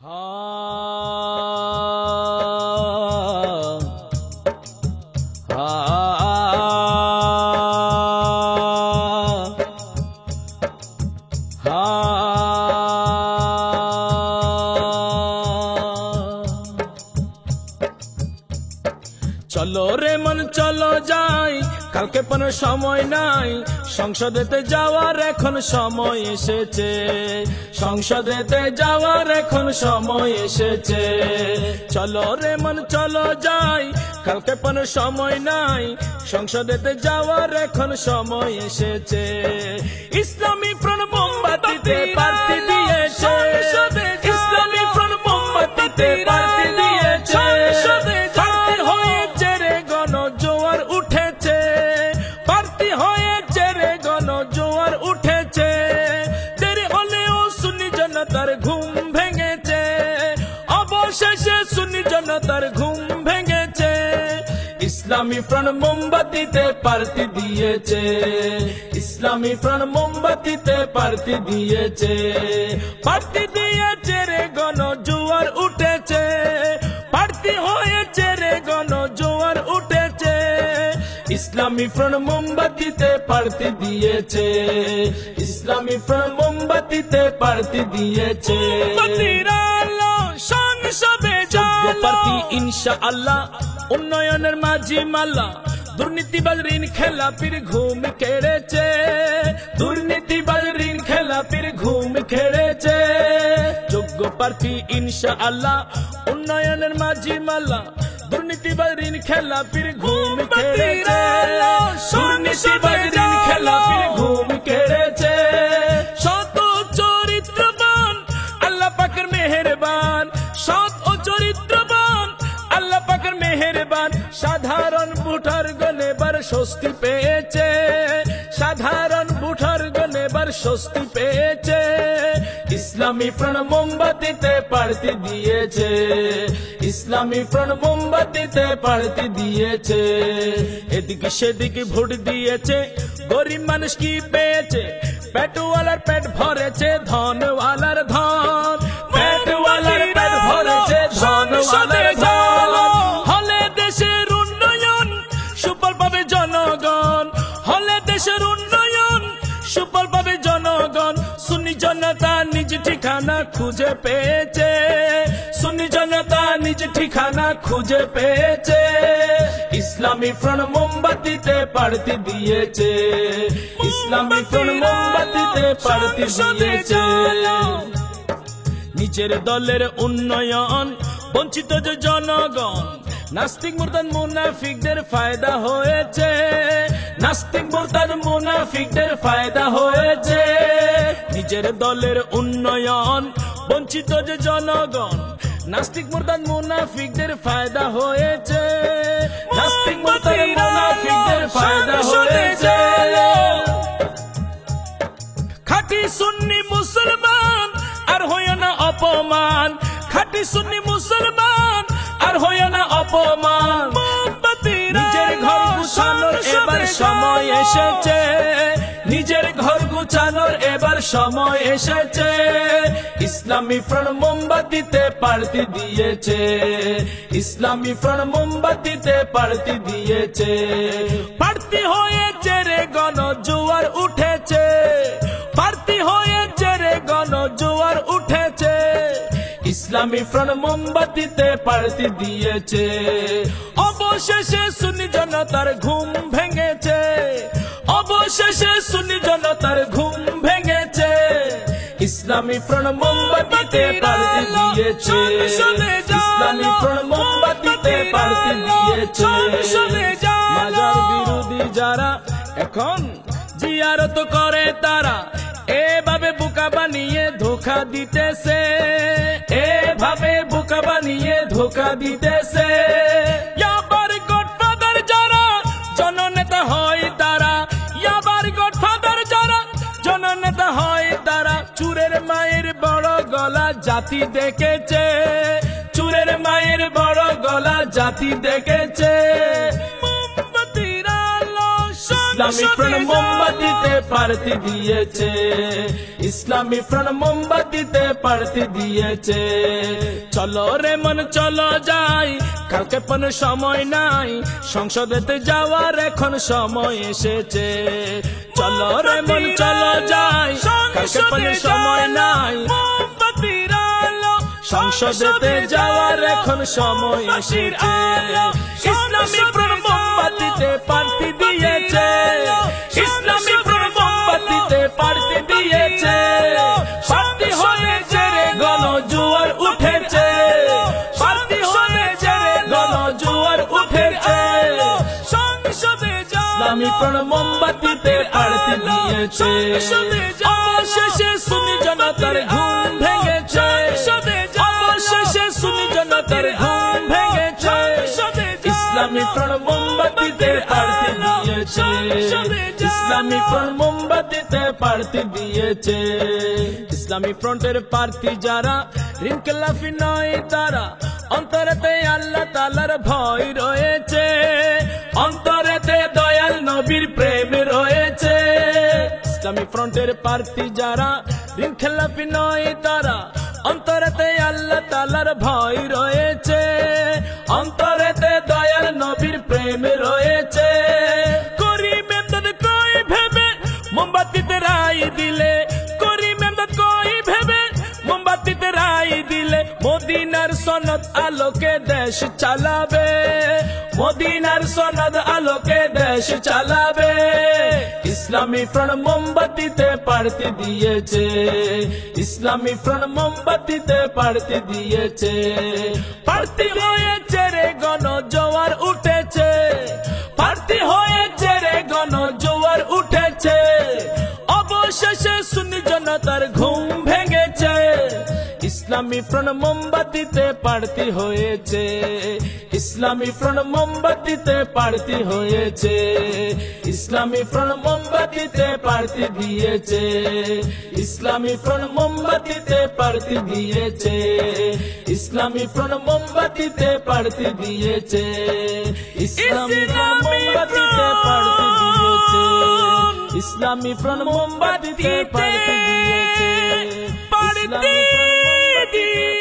Ha চলো রে মন চলো যাই। কালকে কোনো সময় নাই। সংসদেতে যাওয়ার এখন সময় এসেছে। সংসদেতে যাওয়ার এখন সময় এসেছে। চলো রে মন চলো যাই। কালকে কোনো সময় নাই। সংসদেতে যাওয়ার এখন সময় এসেছে। ইসলামী প্রণ মোমবাতিতে পার্টি ইসলামী প্রাণ মোমবাতিতে পার্টি দিয়েছে। ইসলামী প্রাণ মোমবাতিতে পার্টি দিয়েছে। পার্টি দিয়েছে রে গণ জোয়ার উঠেছে। পার্টি হয়েছে রে গণ জোয়ার উঠেছে। ইসলামী প্রাণ মোমবাতিতে পার্টি দিয়েছে। ইসলামী প্রাণ মোমবাতিতে পার্টি দিয়েছে। সংসদে পার্টি ইনশা আল্লাহ উন্নয়নের মাঝি মাল্লা দুর্নীতিবাজ ঋণ খেলাপির ঘুম কেড়েছে। দুর্নীতিবাজ ঋণ খেলাপির ঘুম খেড়েছে যোগ্য প্রার্থী ইনশা আল্লাহ উন্নয়নের মাঝি মাল্লা দুর্নীতিবাজ ঋণ খেলাপির ঘুম খেড়েছে ঋণ খেলাপির ঘুম কেড়েছে। শত চরিত্রবান, আল্লাহ পাকের মেহেরবান, সৎ স্বস্তি পেয়েছে। সাধারণ বুঠার গনেবার স্বস্তি পেয়েছে। ইসলামী প্রাণ মোমবাতিতে পাড়তি দিয়েছে। ইসলামী প্রাণ মোমবাতিতে পাড়তি দিয়েছে। এদিকে সেদিকে ভোট দিয়েছে। গরিব মানুষ কি পেয়েছে? পেটওয়ালার পেট ভরেছে ধনওয়ালার ধন। জনতা নিজ ঠিকানা খুঁজে পেয়েছে। সুনি জনতা নিজ ঠিকানা খুঁজে পেয়েছে। ইসলামী ফ্রণ মোমবাতিতে পাড়তি দিয়েছে। ইসলামী ফ্রণ মোমবাতিতে পাড়তি দিয়েছে। নিজের দলের উন্নয়ন, বঞ্চিত যে জনগণ, নাস্তিক মুরতাদ মুনাফিকদের ফায়দা হয়েছে। নাস্তিক মুরতাদ মুনাফিকদের ফায়দা হয়েছে। নিজের দলের উন্নয়ন বঞ্চিত যে জনগণ। নাস্তিক মুরতাদ মুনাফিকদের ফায়দা হয়েছে। নাস্তিক মুরতাদ মুনাফিকদের ফায়দা হয়েছে। খাঁটি সুন্নি মুসলমান আর হইয় না অপমান। খাটি সুন্নি মুসলমান আর হইয় না অপমান। নিজের ঘর গুছানোর এবার সময় এসেছে। নিজের ঘর গুছানোর এবার সময় এসেছে। ইসলামী ফ্রণ মোমবাতিতে পাড়তি দিয়েছে। ইসলামী ফ্রণ মোমবাতিতে পাড়তি দিয়েছে। পাড়তি হয়েছে রে গণ জোয়ার উঠেছে। পার্টি হয়েছে রে গণ জোয়ার উঠেছে। ইসলামী ফ্রণ মোমবাতিতে পার্টি দিয়েছে। অবশেষে সুনি জনতার ঘুম ভেঙেছে। অবশেষে সুনি জনতার ঘুম ভেঙেছে। ইসলামী ফ্রণ মোমবাতিতে পার্টি দিয়েছে। ইসলামী ফ্রণ মোমবাতিতে পার্টি দিয়েছে। মাজার বিরোধী যারা এখন জিয়ারত করে তারা এভাবে বুকা বানিয়ে ধোকা দিতেছে। এভাবে বুকা বানিয়ে ধোকা দিতেছে। যারা জননেতা হয় তারা ইয়াবার গডফাদার যারা জননেতা হয় তারা, চুরের মায়ের বড় গলা জাতি দেখেছে। চুরের মায়ের বড় গলা জাতি দেখেছে। ইসলামী ফ্রন্ট মোমবাতিতে পার্টি দিয়েছে। ইসলামী ফ্রন্ট মোমবাতিতে পার্টি দিয়েছে। চলো রে মন চলো যাই কালকে পন সময় নাই সংসদেতে যাওয়ার এখন সময় এসেছে। চলো রে মন চলো যাই কালকে পন সময় নাই সংসদেতে যাওয়ার এখন সময় এসেছে। ইসলামী ফ্রন্ট মোমবাতিতে পার্টি দিয়েছে। ইসলামী মোমবাতিতে পার্টি দিয়েছে। পার্টি হয়েছে রে গণ জোয়ার উঠেছে। পার্টি হয়েছে রে গণ জোয়ার উঠেছে সংসদে ইসলামী ফ্রন্ট মোমবাতিতে পার্টি দিয়েছে। অবশেষে সুনি জনতার ঘুম ভেঙেছে। অবশেষে সুনি জনতার ঘুম ভেঙেছে। ইসলামী ফ্রন্ট মোমবাতিতে পার্টি ইসলামী ফ্রন্ট মোমবাতিতে পার্টি দিয়েছে। ইসলামী ফ্রন্টের প্রার্থী যারা রিনকেলাফি নয় তারা অন্তরেতে আল্লাহ তালার ভয় রয়েছে। অন্তরেতে দয়াল নবীর প্রেম রয়েছে। ইসলামী ফ্রন্টের প্রার্থী যারা ঋণ খেলাপি নয় তারা অন্তরেতে আল্লাহ তালার ভয় রয়েছে। দেশ চালাবে। মদিনার সনদ আলোকে দেশ চালাবে। ইসলামী ফ্রন্ট মোমবাতিতে পাড়তে দিয়েছে। ইসলামী ফ্রন্ট মোমবাতিতে পাড়তে দিয়েছে। পাড়তে হয়েছে রে গণ জোয়ার উঠেছে। পাড়তে হয়েছে রে গণ জোয়ার উঠেছে। অবশেষে সুনি জনতার ঘুম ভেঙেছে। ইসলামী ফ্রন্ট মোমবাতিতে পাড়তি হয়েছে। ইসলামী ফ্রন্ট মোমবাতিতে পাড়তি হয়েছে। ইসলামী ফ্রন্ট মোমবাতিতে পাড়তি দিয়েছে। ইসলামী ফ্রন্ট মোমবাতিতে পাড়তি দিয়েছে। ইসলামী ফ্রন্ট মোমবাতিতে পাড়তি দিয়েছে। ইসলামী ফ্রন্ট মোমবাতিতে পাড়তি দিয়েছে। ইসলামী ফ্রন্ট মোমবাতিতে পাড়তি দিয়েছে। ফ্রন্ট 的。